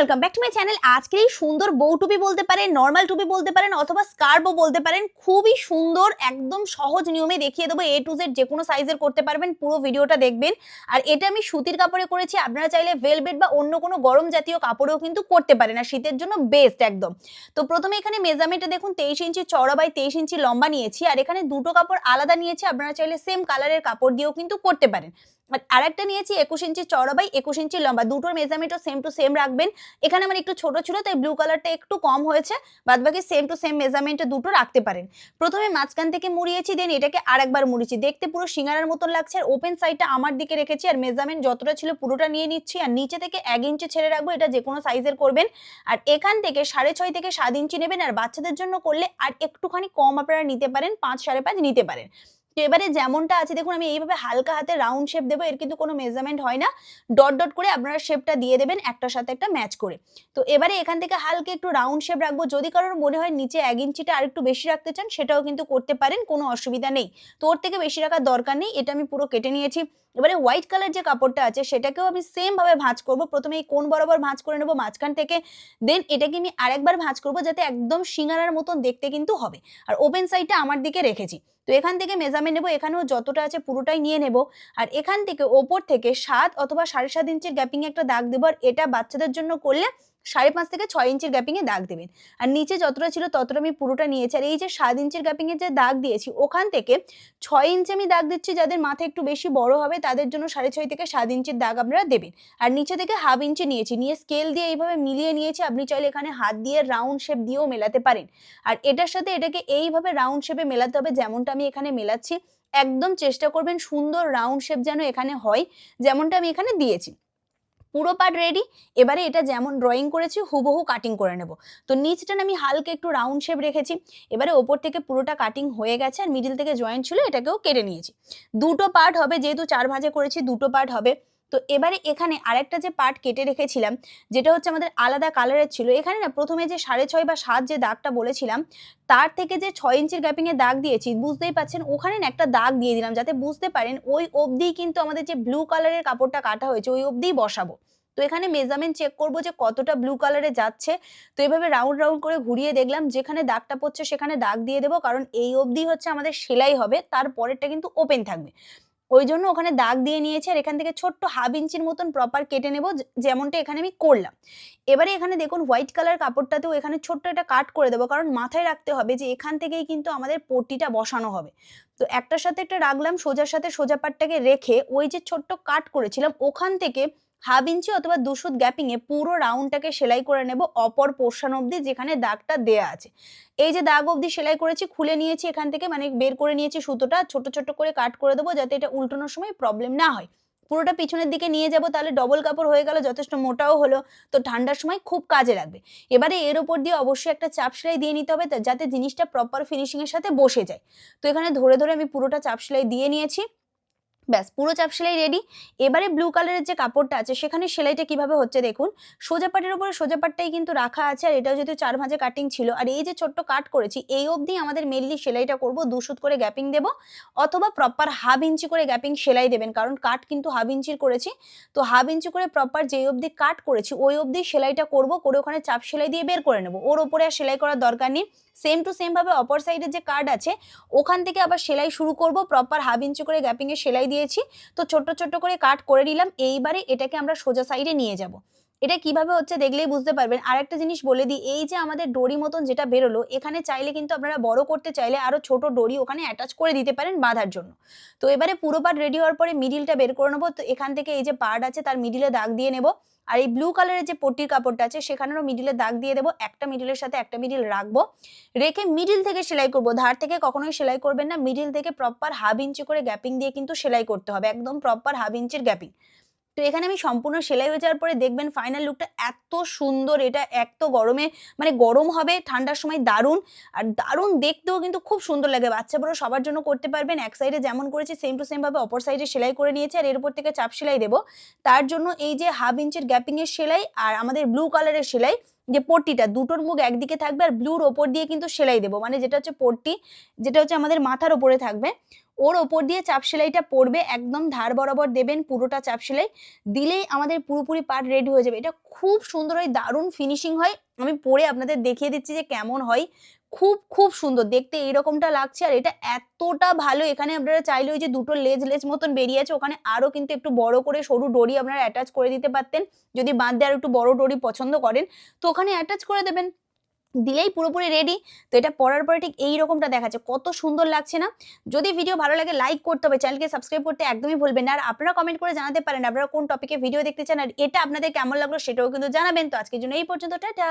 Welcome back to my channel আজকের এই সুন্দর বউ টুপি বলতে পারেন নর্মাল টুপি বলতে পারেন, অথবা স্কার্ফও বলতে পারেন, খুবই সুন্দর, একদম সহজ নিয়মে দেখিয়ে দেবো এ টু জেড যে কোনো সাইজের করতে পারবেন, পুরো ভিডিওটা দেখবেন। আর এটা আমি সুতির কাপড়ে করেছি, আপনারা চাইলে ভেলভেট বা অন্য কোনো গরম জাতীয় কাপড়েও কিন্তু করতে পারেন, আর শীতের জন্য বেস্ট একদম। তো প্রথমে এখানে মেজারমেন্টে দেখুন, তেইশ ইঞ্চি চড়া বাই তেইশ ইঞ্চি লম্বা নিয়েছি, আর এখানে দুটো কাপড় আলাদা নিয়েছি, আপনারা চাইলে সেম কালারের কাপড় দিয়েও কিন্তু করতে পারেন। আর আরেকটা নিয়েছি, একুশ ইঞ্চি চড়া বাই একুশ ইঞ্চি লম্বা। দুটোর মেজারমেন্টও সেম টু সেম রাখবেন। এখানে আমার একটু ছোট ছিল, তাই ব্লু কালারটা একটু কম হয়েছে। বাদ বাকি সেম টু সেম মেজারমেন্টে দুটো রাখতে পারেন। প্রথমে মাঝখান থেকে মুড়িয়েছি দেন এটাকে আরেকবার মুড়িয়েছি। দেখতে পুরো সিঙ্গারার মতন লাগছে, আর ওপেন সাইডটা আমার দিকে রেখেছি, আর মেজারমেন্ট যতটা ছিল পুরোটা নিয়ে নিচ্ছি। আর নিচে থেকে এক ইঞ্চি ছেড়ে রাখব, এটা যে কোনো সাইজের করবেন। আর এখান থেকে সাড়ে ছয় থেকে সাত ইঞ্চি নেবেন, আর বাচ্চাদের জন্য করলে আর একটুখানি কম আপনারা নিতে পারেন, পাঁচ সাড়ে পাঁচ নিতে পারেন। তো এবারে যেমনটা আছে, দেখুন আমি এইভাবে হালকা হাতে রাউন্ড শেপ দেবো, এর কিন্তু কোনো মেজারমেন্ট হয় না। ডট ডট করে আপনারা শেপটা দিয়ে দেবেন, একটার সাথে একটা ম্যাচ করে। তো এবারে এখান থেকে হালকা একটু রাউন্ড শেপ রাখব, যদি কারোর মনে হয় নিচে এক ইঞ্চিটা আর একটু বেশি রাখতে চান, সেটাও কিন্তু করতে পারেন, কোনো অসুবিধা নেই। তো ওর থেকে বেশি রাখার দরকার নেই, এটা আমি পুরো কেটে নিয়েছি। এবারে হোয়াইট কালার যে কাপড়টা আছে, সেটাকেও আমি সেম ভাবে ভাঁজ করব, প্রথমে এই কোন বরাবর ভাঁজ করে নেব মাঝখান থেকে। দেন এটাকে আমি আরেকবার ভাঁজ করব, যাতে একদম সিঙ্গারার মতন দেখতে কিন্তু হবে। আর ওপেন সাইডটা আমার দিকে রেখেছি। তো এখান থেকে মেজারমেন্ট নেব, এখানেও যতটা আছে পুরোটাই নিয়ে নেব। আর এখান থেকে ওপর থেকে সাত অথবা সাড়ে সাত ইঞ্চের গ্যাপিং একটা দাগ দেবো, আর এটা বাচ্চাদের জন্য করলে সাড়ে পাঁচ থেকে ছয় ইঞ্চির গ্যাপিংয়ে দাগ দেবেন। আর নিচে যতটা ছিল ততটা আমি পুরোটা নিয়েছি। আর এই যে সাত ইঞ্চির গ্যাপিংয়ে যে দাগ দিয়েছি, ওখান থেকে ছয় ইঞ্চি আমি দাগ দিচ্ছি যাদের মাথা একটু বেশি বড় হবে, তাদের জন্য সাড়ে ছয় থেকে সাত ইঞ্চির দাগ আপনারা দেবেন। আর নিচে থেকে হাফ ইঞ্চি নিয়েছি, নিয়ে স্কেল দিয়ে এইভাবে মিলিয়ে নিয়েছি। আপনি চাইলে এখানে হাত দিয়ে রাউন্ড শেপ দিয়েও মেলাতে পারেন। আর এটার সাথে এটাকে এইভাবে রাউন্ড শেপে মেলাতে হবে যেমনটা আমি এখানে মেলাচ্ছি। একদম চেষ্টা করবেন সুন্দর রাউন্ড শেপ যেন এখানে হয়, যেমনটা আমি এখানে দিয়েছি। পুরো পার্ট রেডি এবারে এটা যেমন ড্রয়িং করেছি, হুবহু কাটিং করে নেব। তো নিচটা আমি হালকা একটু রাউন্ড শেপ রেখেছি, এবারে ওপর থেকে পুরোটা কাটিং হয়ে গেছে আর মিডিল থেকে জয়েন্ট ছিল, এটাকেও কেটে নিয়েছি। দুটো পার্ট হবে, যেহেতু চার ভাঁজে করেছি, দুটো পার্ট হবে। তো এবারে এখানে আরেকটা যে পার্ট কেটে রেখেছিলাম, যেটা হচ্ছে আমাদের আলাদা কালারের ছিল। এখানে না প্রথমে যে সাড়ে ছয় বা সাত যে দাগটা বলেছিলাম, তার থেকে যে ছয় ইঞ্চির গ্যাপিংয়ে দাগ দিয়েছি, বুঝতেই পাচ্ছেন, ওখানে না একটা দাগ দিয়ে দিলাম, যাতে বুঝতে পারেন ওই অবধি কিন্তু আমাদের যে ব্লু কালারের কাপড়টা কাটা হয়েছে, ওই অবধিই বসাবো। তো এখানে মেজারমেন্ট চেক করব যে কতটা ব্লু কালারে যাচ্ছে। তো এভাবে রাউন্ড রাউন্ড করে ঘুরিয়ে দেখলাম, যেখানে দাগটা পড়ছে সেখানে দাগ দিয়ে দেবো, কারণ এই অবধি হচ্ছে আমাদের সেলাই হবে, তারপরেরটা কিন্তু ওপেন থাকবে। ওই জন্য ওখানে দাগ দিয়ে নিয়েছে আর এখান থেকে ছোট্ট হাফ ইঞ্চির মতন প্রপার কেটে নেব যেমনটা এখানে আমি করলাম। এবারে এখানে দেখুন হোয়াইট কালার কাপড়টাতেও এখানে ছোট্ট একটা কাট করে দেবো, কারণ মাথায় রাখতে হবে যে এখান থেকেই কিন্তু আমাদের পট্টিটা বসানো হবে। তো একটার সাথে একটা রাখলাম, সোজার সাথে সোজা পাটটাকে রেখে ওই যে ছোট্ট কাট করেছিলাম, ওখান থেকে হাফ ইঞ্চি অথবা দুশুদ গ্যাপিংয়ে পুরো রাউন্ডটাকে সেলাই করে নেব অপর পোর্শন অবধি যেখানে দাগটা দেয়া আছে। এই যে দাগ অবধি সেলাই করেছি, খুলে নিয়েছি এখান থেকে মানে বের করে নিয়েছি সুতোটা, ছোট ছোট করে কাট করে দেবো যাতে এটা উল্টানোর সময় প্রবলেম না হয়। পুরোটা পিছনের দিকে নিয়ে যাব, তাহলে ডবল কাপড় হয়ে গেল, যথেষ্ট মোটাও হলো, তো ঠান্ডার সময় খুব কাজে লাগবে। এবারে এর ওপর দিয়ে অবশ্যই একটা চাপ সেলাই দিয়ে নিতে হবে যাতে জিনিসটা প্রপার ফিনিশিংয়ের সাথে বসে যায়। তো এখানে ধরে ধরে আমি পুরোটা চাপ সেলাই দিয়ে নিয়েছি। ব্যাস, পুরো চাপ সেলাই রেডি এবারে ব্লু কালারের যে কাপড়টা আছে, সেখানে সেলাইটা কীভাবে হচ্ছে দেখুন। সোজা পাটের উপরে সোজা পাটটাই কিন্তু রাখা আছে, আর এটাও যেহেতু চার ভাঁজে কাটিং ছিল, আর এই যে ছোট্ট কাট করেছি, এই অবধি আমাদের মেনলি সেলাইটা করব দুশুত করে গ্যাপিং দেব, অথবা প্রপার হাফ ইঞ্চি করে গ্যাপিং সেলাই দেবেন, কারণ কাট কিন্তু হাফ ইঞ্চির করেছি। তো হাফ ইঞ্চি করে প্রপার যেই অবধি কাট করেছি, ওই অবধি সেলাইটা করব, করে ওখানে চাপ সেলাই দিয়ে বের করে নেব। ওর ওপরে আর সেলাই করার দরকার নেই। সেম টু সেম ভাবে অপর সাইডের যে কার্ড আছে, ওখান থেকে আবার সেলাই শুরু করব প্রপার হাফ ইঞ্চি করে গ্যাপিংয়ে সেলাই দিয়েছি। তো ছোট্ট ছোট্ট করে কাট করে নিলাম। এইবারে এটাকে আমরা সোজা সাইডে নিয়ে যাব। এটা কীভাবে হচ্ছে দেখলেই বুঝতে পারবেন। আর একটা জিনিস বলে দিই, এই যে আমাদের ডোরি মতন যেটা বেরোলো, এখানে চাইলে কিন্তু আপনারা বড় করতে চাইলে আরও ছোট ডোরি ওখানে অ্যাটাচ করে দিতে পারেন বাঁধার জন্য। তো এবারে পুরো পার্ট রেডি হওয়ার পরে মিডিলটা বের করে নেব। তো এখান থেকে এই যে পার্ট আছে তার মিডিলে দাগ দিয়ে নেব। আর এই ব্লু কালারের যে পট্টির কাপড়টা আছে, সেখানেরও মিডিলে দাগ দিয়ে দেবো। একটা মিডিলের সাথে একটা মিডিল রাখব। রেখে মিডিল থেকে সেলাই করব। ধার থেকে কখনোই সেলাই করবেন না। মিডিল থেকে প্রপার হাফ ইঞ্চি করে গ্যাপিং দিয়ে কিন্তু সেলাই করতে হবে। একদম প্রপার হাফ ইঞ্চির গ্যাপিং তো এখানে আমি সম্পূর্ণ সেলাই হয়ে যাওয়ার পরে দেখবেন ফাইনাল লুকটা এত সুন্দর, এটা এত গরমে মানে গরম হবে, ঠান্ডার সময় দারুণ। আর দারুণ দেখতেও কিন্তু খুব সুন্দর লাগে, বাচ্চা বড় সবার জন্য করতে পারবেন। এক সাইডে যেমন করেছি সেম টু সেম ভাবে অপর সাইডে সেলাই করে নিয়েছি আর এর উপর থেকে চাপ সেলাই দেবো। তার জন্য এই যে হাফ ইঞ্চের গ্যাপিং এর সেলাই আর আমাদের ব্লু কালারের সেলাই, যে পট্টিটা, দুটোর মুখ একদিকে থাকবে আর ব্লুর ওপর দিয়ে কিন্তু সেলাই দেবো। মানে যেটা হচ্ছে পট্টি, যেটা হচ্ছে আমাদের মাথার ওপরে থাকবে। ওর ওপর দিয়ে চাপ সেলাইটা পড়বে, একদম ধার বরাবর দেবেন পুরোটা চাপ সেলাই, দিলেই আমাদের পুরোপুরি পার্ট রেডি হয়ে যাবে। এটা খুব সুন্দর হয়, দারুণ ফিনিশিং হয়। আমি পরে আপনাদের দেখিয়ে দিচ্ছি যে কেমন হয়। খুব খুব সুন্দর, দেখতে এইরকমটা লাগছে আর এটা এতটা ভালো, এখানে আপনারা চাইলে ওই যে দুটো লেজ লেজ মতন বেরিয়ে আছে, ওখানে আরও কিন্তু একটু বড় করে সরু ডরি আপনারা অ্যাটাচ করে দিতে পারতেন। যদি বাঁধতে আর একটু বড় ডরি পছন্দ করেন, তো ওখানে অ্যাটাচ করে দেবেন। দিলেই পুরোপুরি রেডি তো এটা পরার পরে ঠিক এই রকমটা দেখাচ্ছে। কত সুন্দর লাগছে না? যদি ভিডিও ভালো লাগে লাইক করতে হবে। চ্যানেলকে সাবস্ক্রাইব করতে একদমই ভুলবেন না। আর আপনারা কমেন্ট করে জানাতে পারেন আপনারা কোন টপিকে ভিডিও দেখতে চান আর এটা আপনাদের কেমন লাগল সেটাও কিন্তু জানাবেন। তো আজকের জন্য এই পর্যন্ত, টাটা!